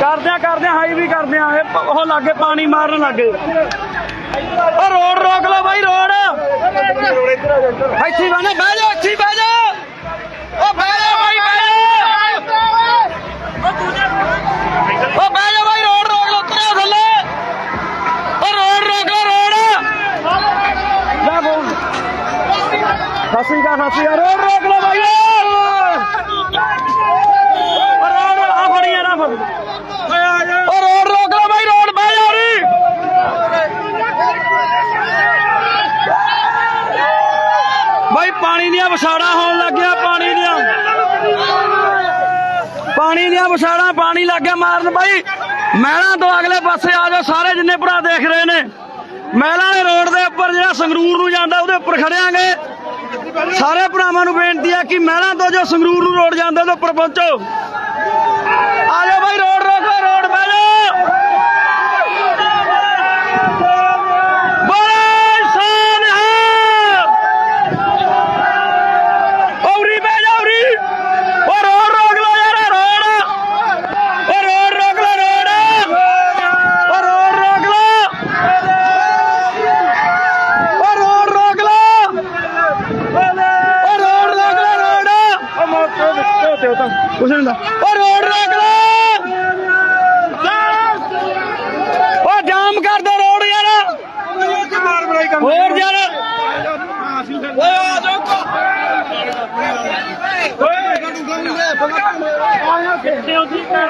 ਕਰਦਿਆਂ ਕਰਦਿਆਂ ਕਰਦੇ ਆ ਹਾਈ ਵੀ ਕਰਦੇ ਇਹ ਪ- ਉਹ ਲਾਗੇ ਪਾਣੀ ਮਾਰਨ ਲੱਗੇ ਉਹ ਰੋਡ ਰੋਕ ਲਓ ਬਾਈ, ਰੋਡ। ਇੱਥੇ ਬਣੇ ਬਹਿ ਜਾ ਇੱਥੇ ਬਹਿ ਜਾ। ਉਹ ਬਹਿ ਜਾ ਬਾਈ, ਬਹਿ ਜਾ। ਉਹ ਬਹਿ ਜਾ ਬਾਈ, ਰੋਡ ਰੋਕ ਲਓ ਉਤਰਿਆ ਥੱਲੇ। ਉਹ ਰੋਡ ਰੋਕ ਲਓ, ਰੋਡ। ਲੈ ਬੋਲ। ਸਤਿ ਸ਼੍ਰੀ ਅਕਾਲ, ਸਤਿ ਰੋਡ ਰੋਕ ਲਓ ਬਾਈ ਉਹ ਰੋਡ ਆ ਫੜੀ ਆ ਨਾ ਫੜ ਉਹ ਰੋਡ ਰੋਕ ਲਓ ਬਾਈ ਰੋਡ ਬਹਿ ਜਾ ਉਰੀ ਬਾਈ, ਪਾਣੀ ਦੀਆਂ ਵਿਛਾੜਾਂ ਹੋਣ ਲੱਗਿਆ ਪਾਣੀ ਦੀਆਂ। ਪਾਣੀ ਦੀਆਂ ਵਿਛਾੜਾਂ, ਪਾਣੀ ਲੱਗ ਗਿਆ ਮਾਰਨ। ਬਾਈ, ਮਹਿਲਾਂ ਤੋਂ ਅਗਲੇ ਪਾਸੇ ਆ ਜਾਓ, ਸਾਰੇ ਜਿੰਨੇ ਭਰਾ ਦੇਖ ਰਹੇ ਨੇ। ਮਹਿਲਾਂ ਦੇ ਰੋਡ ਦੇ ਉੱਪਰ ਜਿਹੜਾ ਸੰਗਰੂਰ ਨੂੰ ਜਾਂਦਾ, ਉਹਦੇ ਉੱਪਰ ਖੜਿਆਂਗੇ। ਸਾਰੇ ਭਰਾਵਾਂ ਨੂੰ ਬੇਨਤੀ ਹੈ ਕਿ ਮਹਿਲਾਂ ਤੋਂ ਜੋ ਸੰਗਰੂਰ ਨੂੰ ਰੋਡ ਜਾਂਦਾ, ਉਹਦੇ ਉੱਪਰ ਪਹੁੰਚੋ। ਕੁਛ ਨਹੀਂ ਹੁੰਦਾ। ਉਹ ਰੋਡ ਰੋਕ ਲੈ। ਉਹ ਜਾਮ ਕਰ ਦੋ ਰੋਡ ਯਾਰ। ਹੋਰ ਯਾਰ। ਓਏ ਆ ਜਾਓ ਓਏ। ਗੱਡੂ ਗੱਡੂ ਲੈ ਫਗਾ ਆਇਆ ਕਿੱਥੇ ਉਹਦੀ ਕਰ